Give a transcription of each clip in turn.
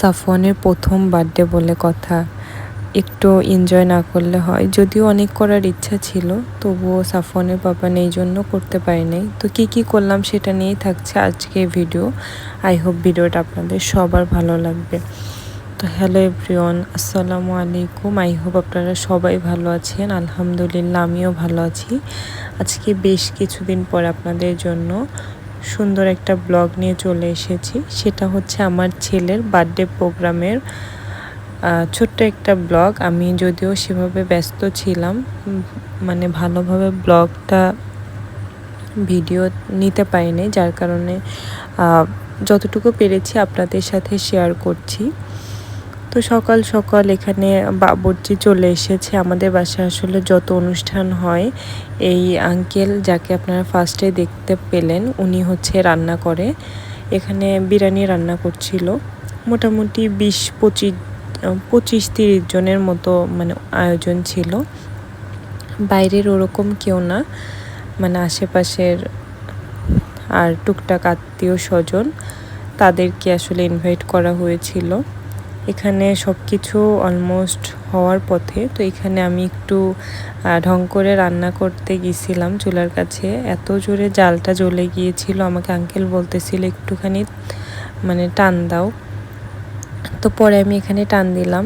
সাফওয়ানের প্রথম বার্থডে বলে কথা। একটু এনজয় না করলে হয়। যদিও অনেক করার ইচ্ছা ছিল, তবুও সাফওয়ানের বাবা নেই জন্য করতে পারি নাই। তো কি কি করলাম সেটা নিয়েই থাকছে আজকে ভিডিও আই হোপ ভিডিওটা আপনাদের সবার ভালো লাগবে। তো হ্যালো এভরিওয়ান আসসালামু আলাইকুম। আই হোপ আপনারা সবাই ভালো আছেন। আলহামদুলিল্লাহ, আমিও ভালো আছি। আজকে বেশ কিছুদিন পর আপনাদের জন্য সুন্দর একটা ব্লগ নিয়ে চলে এসেছি। সেটা হচ্ছে আমার ছেলের বার্থডে প্রোগ্রামের ছোট্ট একটা ব্লগ। আমি যদিও সেভাবে ব্যস্ত ছিলাম মানে ভালোভাবে ব্লগটা, ভিডিও নিতে পারিনি, যার কারণে যতটুকু পেরেছি আপনাদের সাথে শেয়ার করছি। তো সকাল সকাল এখানে বাবরচি চলে এসেছে। আমাদের বাসায় আসলে যত অনুষ্ঠান হয়, এই আঙ্কেল যাকে আপনারা ফার্স্টে দেখতে পেলেন, উনি হচ্ছে রান্না করে। এখানে বিরিয়ানি রান্না করছিল। মোটামুটি বিশ, পঁচিশ পঁচিশ, তিরিশ জনের মতো মানে আয়োজন ছিল। বাইরের ওরকম কেউ না মানে আশেপাশের আর টুকটাক আত্মীয় স্বজন, তাদেরকে আসলে ইনভাইট করা হয়েছিল। এখানে সব কিছু অলমোস্ট হওয়ার পথে। তো এখানে আমি একটু ঢং করে রান্না করতে গিয়েছিলাম চুলার কাছে। এত জোরে জালটা জ্বলে গিয়েছিল, আমাকে আঙ্কেল বলতেছিল একটুখানি মানে টান দাও। তো পরে আমি এখানে টান দিলাম।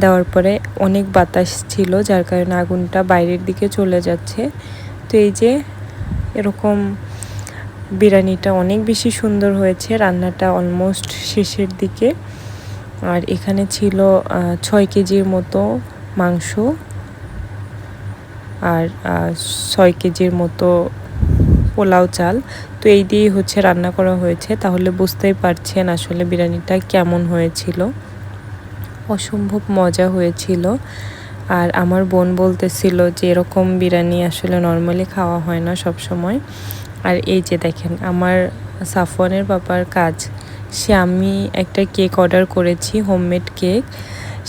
দেওয়ার পরে অনেক বাতাস ছিল, যার কারণে আগুনটা বাইরের দিকে চলে যাচ্ছে। তো এই যে, এরকম বিরিয়ানিটা অনেক বেশি সুন্দর হয়েছে, রান্নাটা অলমোস্ট শেষের দিকে। আর এখানে ছিল ছয় কেজির মতো মাংস আর ছয় কেজির মতো পোলাও চাল। তো এই দিয়েই হচ্ছে রান্না করা হয়েছে। তাহলে বুঝতেই পারছেন আসলে বিরিয়ানিটা কেমন হয়েছিল। অসম্ভব মজা হয়েছিল। আর আমার বোন বলতেছিল যে, এরকম বিরিয়ানি আসলে নর্মালি খাওয়া হয় না সব সময় আর এই যে দেখেন, আমার সাফওয়ানের বাবার কাজ সে আমি একটা কেক অর্ডার করেছি, হোমমেড কেক।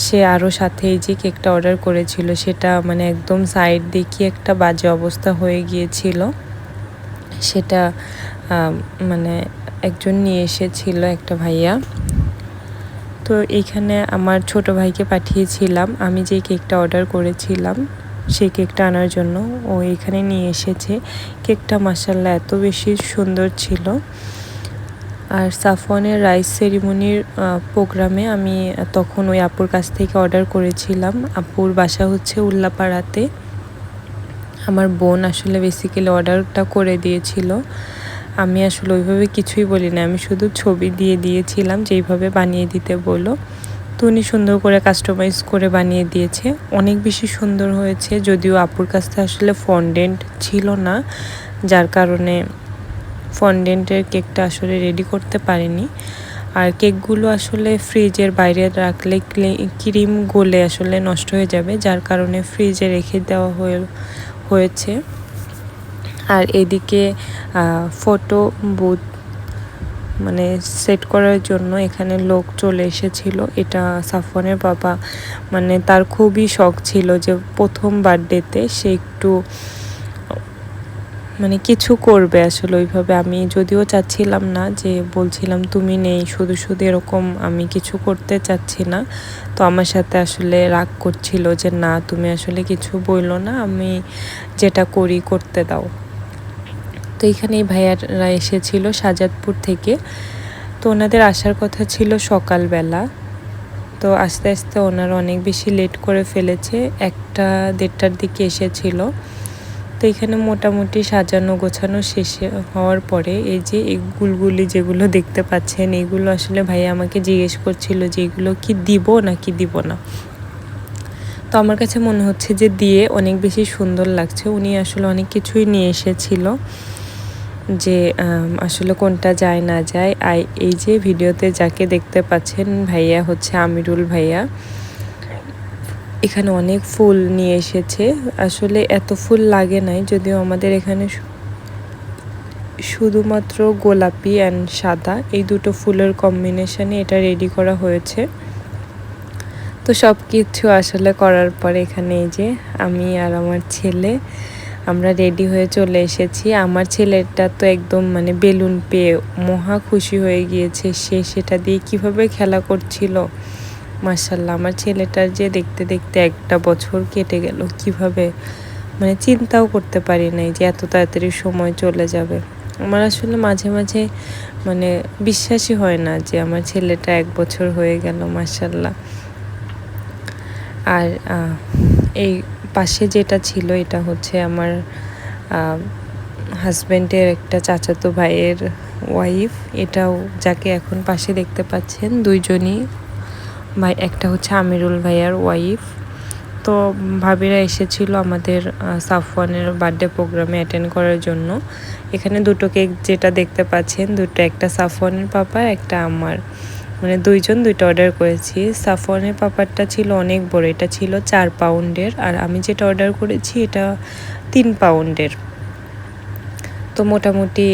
সে আরও সাথে এই যে কেকটা অর্ডার করেছিল, সেটা মানে একদম সাইড দেখি একটা বাজে অবস্থা হয়ে গিয়েছিল। সেটা মানে একজন নিয়ে এসেছিল একটা ভাইয়া। তো এখানে আমার ছোট ভাইকে পাঠিয়েছিলাম, আমি যে কেকটা অর্ডার করেছিলাম, সেই কেকটা আনার জন্য। ও এখানে নিয়ে এসেছে। কেকটা মাসাল্লাহ এত বেশি সুন্দর ছিল। আর সাফওয়ানের রাইস সেরিমনির প্রোগ্রামে আমি তখন ওই আপুর কাছ থেকে অর্ডার করেছিলাম। আপুর বাসা হচ্ছে উল্লাপাড়াতে। আমার বোন আসলে বেসিক্যালি অর্ডারটা করে দিয়েছিল। আমি আসলে ওইভাবে কিছুই বলি না আমি শুধু ছবি দিয়ে দিয়েছিলাম যেইভাবে বানিয়ে দিতে বলো তো উনি সুন্দর করে কাস্টমাইজ করে বানিয়ে দিয়েছে। অনেক বেশি সুন্দর হয়েছে, যদিও আপুর কাছ থেকে আসলে ফন্ডেন্ট ছিল না, যার কারণে ফন্ডেন্টের কেকটা আসলে রেডি করতে পারিনি। আর কেকগুলো আসলে ফ্রিজের বাইরে রাখলে ক্রিম গলে আসলে নষ্ট হয়ে যাবে, যার কারণে ফ্রিজে রেখে দেওয়া হয়ে, হয়েছে। আর এদিকে ফটো বুথ মানে সেট করার জন্য এখানে লোক চলে এসেছিল। এটা সাফনের বাবা। মানে তার খুবই শখ ছিল যে প্রথম বার্থডেতে সে একটু মানে কিছু করবে আসলে ওইভাবে। আমি যদিও চাচ্ছিলাম না যে বলছিলাম, তুমি নেই, শুধু শুধু এরকম আমি কিছু করতে চাচ্ছি না। তো আমার সাথে আসলে রাগ করছিল যে, না, তুমি আসলে কিছু বইলো না, আমি যেটা করি করতে দাও। তো এইখানে এই ভাইয়ারা এসেছিল সাজাদপুর থেকে। তো ওনাদের আসার কথা ছিল সকালবেলা। তো আস্তে আস্তে ওনারা অনেক বেশি লেট করে ফেলেছে। একটা দেড়টার দিকে এসেছিল। তো এখানে মোটামুটি সাজানো গোছানো শেষে হওয়ার পরে এই যে এই গুলগুলি যেগুলো দেখতে পাচ্ছেন, এগুলো আসলে ভাইয়া আমাকে জিজ্ঞেস করছিল যে এগুলো কি দিব নাকি দিব না। তো আমার কাছে মনে হচ্ছে যে দিয়ে অনেক বেশি সুন্দর লাগছে। উনি আসলে অনেক কিছুই নিয়ে এসেছিল যে আসলে কোনটা যায় না যায়। আই এই যে ভিডিওতে যাকে দেখতে পাচ্ছেন ভাইয়া হচ্ছে আমিরুল ভাইয়া। এখানে অনেক ফুল নিয়ে এসেছে। আসলে এত ফুল লাগে নাই, যদিও আমাদের এখানে শুধুমাত্র গোলাপি অ্যান্ড সাদা, এই দুটো ফুলের কম্বিনেশনে এটা রেডি করা হয়েছে। তো সব কিছু আসলে করার পরে এখানে এই যে আমি আর আমার ছেলে, আমরা রেডি হয়ে চলে এসেছি। আমার ছেলেটা তো একদম মানে বেলুন পেয়ে মহা খুশি হয়ে গিয়েছে, সে সেটা দিয়ে কীভাবে খেলা করছিল। মার্শাল্লাহ আমার ছেলেটার যে দেখতে দেখতে একটা বছর কেটে গেল, কীভাবে? মানে চিন্তাও করতে পারি নাই যে এত তাড়াতাড়ি সময় চলে যাবে। আমার আসলে মাঝে মাঝে মানে বিশ্বাসই হয় না যে আমার ছেলেটা এক বছর হয়ে গেল মার্শাল্লাহ আর এই পাশে যেটা ছিল এটা হচ্ছে আমার হাজব্যান্ডের একটা চাচাতো ভাইয়ের ওয়াইফ। এটাও যাকে এখন পাশে দেখতে পাচ্ছেন, দুইজনই ভাই, একটা হচ্ছে আমিরুল ভাইয়ার ওয়াইফ তো ভাবিরা এসেছিল আমাদের সাফওয়ানের বার্থডে প্রোগ্রামে অ্যাটেন্ড করার জন্য। এখানে দুটো কেক যেটা দেখতে পাচ্ছেন, দুটো একটা সাফওয়ানের পাপা, একটা আমার। মানে দুইজন দুইটা অর্ডার করেছি। সাফওয়ানের পাপারটা ছিল অনেক বড়, এটা ছিল চার পাউন্ডের আর আমি যেটা অর্ডার করেছি, এটা তিন পাউন্ডের তো মোটামুটি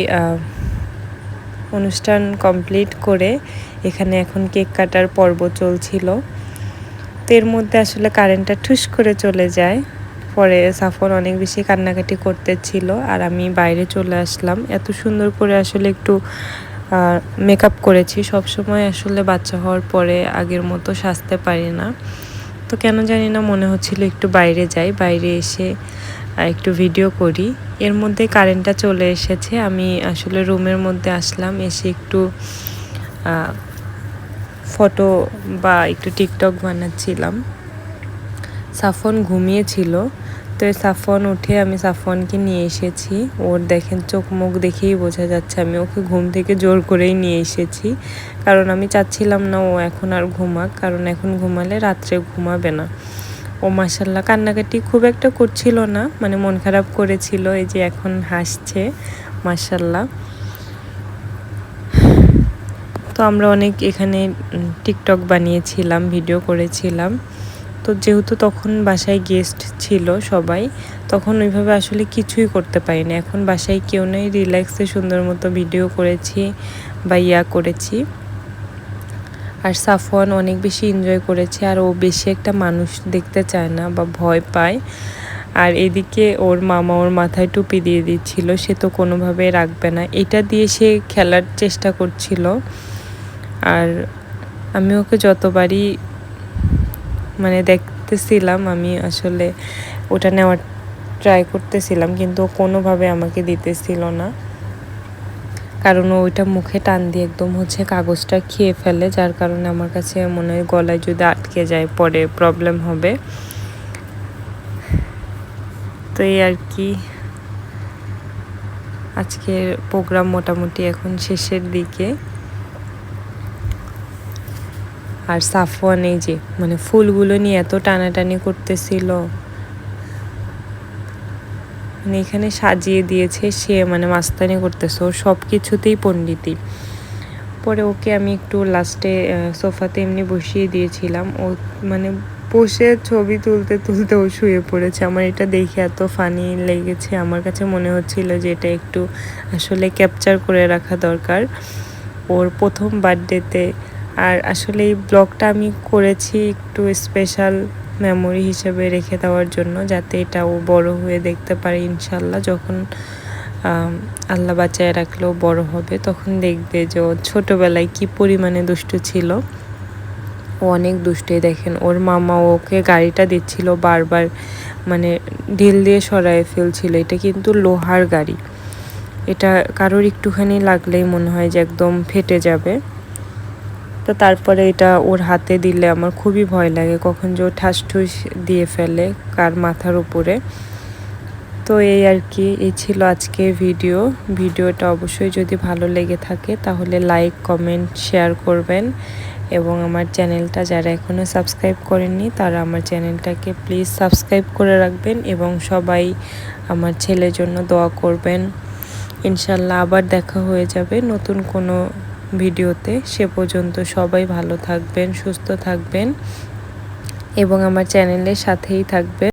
অনুষ্ঠান কমপ্লিট করে এখানে এখন কেক কাটার পর্ব চলছিল। তো এর মধ্যে আসলে কারেন্টটা ঠুস করে চলে যায়। পরে সাফর অনেক বেশি কান্নাকাটি করতেছিল আর আমি বাইরে চলে আসলাম। এত সুন্দর করে আসলে একটু মেকআপ করেছি। সব সময় আসলে বাচ্চা হওয়ার পরে আগের মতো সাজতে পারি না। তো কেন জানি না মনে হচ্ছিল একটু বাইরে যাই, বাইরে এসে একটু ভিডিও করি। এর মধ্যে কারেন্টটা চলে এসেছে। আমি আসলে রুমের মধ্যে আসলাম, এসে একটু ফটো বা একটু টিকটক বানাচ্ছিলাম। সাফন ঘুমিয়েছিল। তো সাফন উঠে আমি সাফনকে নিয়ে এসেছি। ওর দেখেন চোখ মুখ দেখেই বোঝা যাচ্ছে আমি ওকে ঘুম থেকে জোর করেই নিয়ে এসেছি। কারণ আমি চাচ্ছিলাম না ও এখন আর ঘুমাক, কারণ এখন ঘুমালে রাত্রে ঘুমাবে না। ও মাসাল্লাহ কান্নাকাটি খুব একটা করছিল না মানে মন খারাপ করেছিল এই যে এখন হাসছে মাসাল্লাহ তো আমরা অনেক এখানে টিকটক বানিয়েছিলাম ভিডিও করেছিলাম। তো যেহেতু তখন বাসায় গেস্ট ছিল সবাই, তখন ওইভাবে আসলে কিছুই করতে পারিনি। এখন বাসায় কেউ নেই রিল্যাক্সে সুন্দর মতো ভিডিও করেছি বা ইয়া করেছি। আর সাফওয়ান অনেক বেশি এনজয় করেছে, আর ও বেশি একটা মানুষ দেখতে চায় না বা ভয় পায়। আর এদিকে ওর মামা ওর মাথায় টুপি দিয়ে দিচ্ছিল, সে তো কোনোভাবে রাখবে না। এটা দিয়ে সে খেলার চেষ্টা করছিল। আর আমি ওকে যতবারই মানে দেখতেছিলাম, আমি আসলে ওটা নেওয়ার ট্রাই করতেছিলাম, কিন্তু কোনোভাবে আমাকে দিতেছিল না। কারণ ওইটা মুখে টান দিয়ে একদম হচ্ছে কাগজটা খেয়ে ফেলে, যার কারণে আমার কাছে মনে হয় গলায় যদি আটকে যায়, পরে প্রবলেম হবে। তো এই আর কি। আজকের প্রোগ্রাম মোটামুটি এখন শেষের দিকে। আর সাফওয়ান এই যে মানে ফুলগুলো নিয়ে এত টানাটানি করতেছিল। মানে এখানে সাজিয়ে দিয়েছে সে মানে মাস্তানি করতেছে। ও সব কিছুতেই পণ্ডিতি পরে ওকে আমি একটু লাস্টে সোফাতে এমনি বসিয়ে দিয়েছিলাম। ও মানে বসে ছবি তুলতে তুলতে ও শুয়ে পড়েছে। আমার এটা দেখে এত ফানি লেগেছে। আমার কাছে মনে হচ্ছিল যে এটা একটু আসলে ক্যাপচার করে রাখা দরকার। ওর প্রথম বার্থডেতে আর আসলে এই ব্লগটা আমি করেছি একটু স্পেশাল মেমোরি হিসেবে রেখে দেওয়ার জন্য, যাতে এটা ও বড় হয়ে দেখতে পারে ইনশাল্লাহ যখন আল্লাহ বাঁচায় রাখলেও বড় হবে, তখন দেখবে যে ও ছোটোবেলায় কী পরিমাণে দুষ্টু ছিল। ও অনেক দুষ্টে, দেখেন, ওর মামা ওকে গাড়িটা দিচ্ছিল বারবার মানে ঢিল দিয়ে সরায় ফেলছিল। এটা কিন্তু লোহার গাড়ি। এটা কারোর একটুখানি লাগলেই মনে হয় যে একদম ফেটে যাবে। তো তারপরে এটা ওর হাতে দিলে আমার খুবই ভয় লাগে কখন যে ও ঠাস ঠুস দিয়ে ফেলে কার মাথার উপরে। তো এই আর কি, এই ছিল আজকে ভিডিও ভিডিওটা অবশ্যই যদি ভালো লেগে থাকে তাহলে লাইক কমেন্ট শেয়ার করবেন। এবং আমার চ্যানেলটা যারা এখনও সাবস্ক্রাইব করেননি তারা আমার চ্যানেলটাকে প্লিজ সাবস্ক্রাইব করে রাখবেন এবং সবাই আমার ছেলের জন্য দোয়া করবেন। ইনশাল্লাহ আবার দেখা হয়ে যাবে নতুন কোনো ভিডিওতে। সে পর্যন্ত সবাই ভালো থাকবেন সুস্থ থাকবেন এবং আমার চ্যানেলের সাথেই থাকবেন।